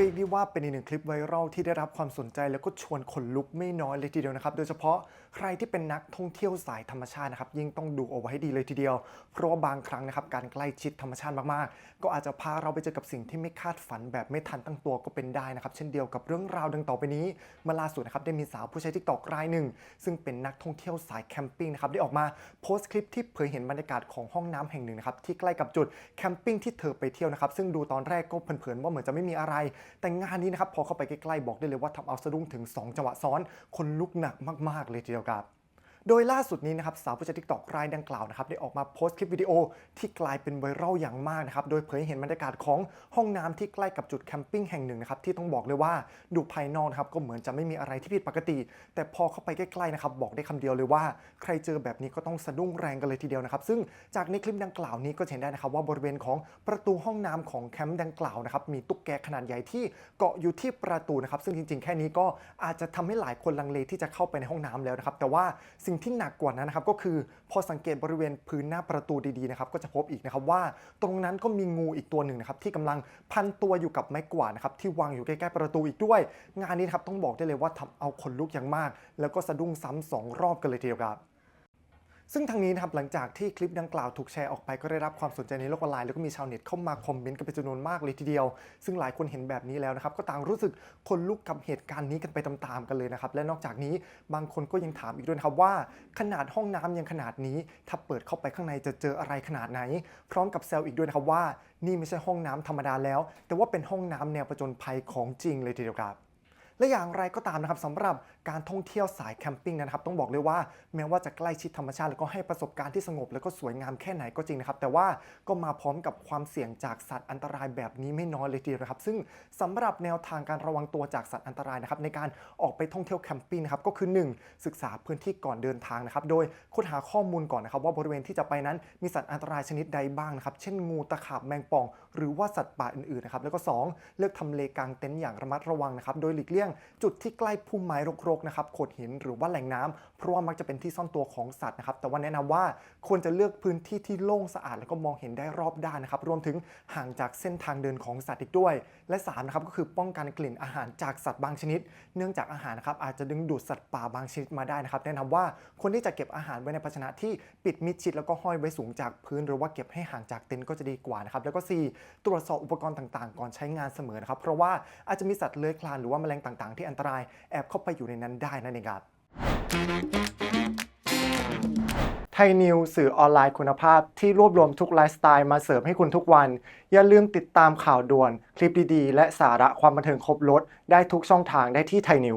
เรียกได้ว่าเป็นอีกหนึ่งคลิปไวรัลที่ได้รับความสนใจแล้วก็ชวนขนลุกไม่น้อยเลยทีเดียวนะครับ โดยเฉพาะใครที่เป็นนักท่องเที่ยวสายธรรมชาตินะครับยิ่งต้องดูเอาไว้ให้ดีเลยทีเดียว เพราะว่าบางครั้งนะครับการใกล้ชิดธรรมชาติมากๆ ก็อาจจะพาเราไปเจอกับสิ่งที่ไม่คาดฝันแบบไม่ทันตั้งตัวก็เป็นได้นะครับ เช่นเดียวกับเรื่องราวดังต่อไปนี้เมื่อล่าสุดนะครับได้มีสาวผู้ใช้ทิกตอกรายหนึ่ง ซึ่งเป็นนักท่องเที่ยวสายแคมปิ้งนะครับได้ออกมาโพสต์คลิปที่เผยเห็นบรรยากาศของห้องน้ำแห่งหนึ่งนะครับที่ใกล้กับจุดแคมปิ้งที่เธอไปเที่ยวนะครับซึ่งดูตอนแรกก็เผินๆว่าเหมือนจะไม่มีอะไรแต่งานนี้นะครับพอเข้าไปใกล้ๆบอกได้เลยว่าทำเอาสะดุ้งถึง 2 จังหวะซ้อน คนลุกหนักมากๆเลยทีเดียวครับ โดยล่าสุดนี้นะครับสาวผู้ใช้ทิกตอกรายดังกล่าวนะครับได้ออกมาโพสต์คลิปวิดีโอที่กลายเป็นไวรัลอย่างมากนะครับโดยเผยเห็นบรรยากาศของห้องน้ำที่ใกล้กับจุดแคมปิ้งแห่งหนึ่งนะครับที่ต้องบอกเลยว่าดูภายนอกนะครับก็เหมือนจะไม่มีอะไรที่ผิดปกติ แต่พอเข้าไปใกล้ๆนะครับบอกได้คำเดียวเลยว่า ใครเจอแบบนี้ก็ต้องสะดุ้งแรงกันเลยทีเดียวนะครับซึ่งจากในคลิปดังกล่าวนี้ก็เห็นได้นะครับว่าบริเวณของประตูห้องน้ำของแคมป์ดังกล่าวนะครับมีตุ๊กแกขนาดใหญ่ที่เกาะอยู่ที่ประตูนะครับซึ่งจริงๆ แค่นี้ก็อาจจะทำให้หลายคนลังเลที่จะเข้าไปในห้องน้ำแล้วนะครับแต่ว่าสิ่งที่หนักกว่านั้นนะครับก็คือพอสังเกตบริเวณพื้นหน้าประตูดีๆนะครับก็จะพบอีกนะครับว่าตรงนั้นก็มีงูอีกตัวหนึ่งนะครับที่กำลังพันตัวอยู่กับไม้กวาดนะครับที่วางอยู่ใกล้ๆประตูอีกด้วย งานนี้ครับต้องบอกได้เลยว่าทำเอาขนลุกอย่างมาก แล้วก็สะดุ้งซ้ำสองรอบกันเลยทีเดียวครับ ซึ่งทางนี้นะครับหลังจากที่คลิปดังกล่าวถูกแชร์ออกไปก็ได้รับความสนใจในโลกออนไลน์แล้วก็มีชาวเน็ตเข้ามาคอมเมนต์กันเป็นจำนวนมากเลยทีเดียว ซึ่งหลายคนเห็นแบบนี้แล้วนะครับก็ต่างรู้สึกคนลุกกับเหตุการณ์นี้กันไปตามๆกันเลยนะครับและนอกจากนี้บางคนก็ยังถามอีกด้วยครับว่า ขนาดห้องน้ำยังขนาดนี้ ถ้าเปิดเข้าไปข้างในจะเจออะไรขนาดไหน พร้อมกับแซวอีกด้วยนะครับว่า นี่ไม่ใช่ห้องน้ำธรรมดาแล้ว แต่ว่าเป็นห้องน้ำแนวประจนภัยของจริงเลยทีเดียวครับ และอย่างไรก็ตามนะครับสำหรับการท่องเที่ยวสายแคมปิ้งนะครับ ต้องบอกเลยว่าแม้ว่าจะใกล้ชิดธรรมชาติแล้วก็ให้ประสบการณ์ที่สงบ แล้วก็สวยงามแค่ไหนก็จริงนะครับ แต่ว่าก็มาพร้อมกับความเสี่ยงจากสัตว์อันตรายแบบนี้ไม่น้อยเลยทีเดียวครับ ซึ่งสำหรับแนวทางการระวังตัวจากสัตว์อันตรายนะครับในการออกไปท่องเที่ยวแคมปิ้งนะครับก็คือ 1. ศึกษาพื้นที่ก่อนเดินทางนะครับโดยค้นหาข้อมูลก่อนนะครับว่าบริเวณที่จะไปนั้นมีสัตว์อันตรายชนิดใดบ้างนะครับเช่นงูตะขาบแมงป่อง หรือว่าสัตว์ป่าอื่นๆนะครับแล้วก็ 2. เลือกทำเลกางเต็นท์อย่างระมัดระวังนะครับโดยหลีกเลี่ยงจุดที่ใกล้พุ่มไม้รกๆนะครับโขดหินหรือว่าแหล่งน้ำเพราะว่ามักจะเป็นที่ซ่อนตัวของสัตว์นะครับแต่ว่าแนะนำว่าควรจะเลือกพื้นที่ที่โล่งสะอาดแล้วก็มองเห็นได้รอบด้านนะครับรวมถึงห่างจากเส้นทางเดินของสัตว์อีกด้วย และ3นะครับก็คือป้องกันกลิ่นอาหารจากสัตว์บางชนิด เนื่องจากอาหารนะครับอาจจะดึงดูดสัตว์ป่าบางชนิดมาได้นะครับแนะนำว่าควรที่จะเก็บอาหารไว้ในภาชนะที่ปิดมิดชิดแล้วก็ห้อยไว้สูงจากพื้น หรือว่าเก็บให้ห่างจากเต็นท์ก็จะดีกว่านะครับแล้วก็ 4 ตรวจสอบอุปกรณ์ต่างๆ ก่อนใช้งานเสมอนะครับเพราะว่าอาจจะมีสัตว์เลื้อยคลานหรือว่าแมลงต่างๆ ที่อันตรายแอบเข้าไปอยู่ในนั้นได้นั่นเองครับไทยนิวสื่อออนไลน์คุณภาพที่รวบรวมทุกไลฟ์สไตล์มาเสิร์ฟให้คุณทุกวัน อย่าลืมติดตามข่าวด่วน คลิปดีๆ และสาระความบันเทิงครบรถได้ทุกช่องทางได้ที่ไทยนิว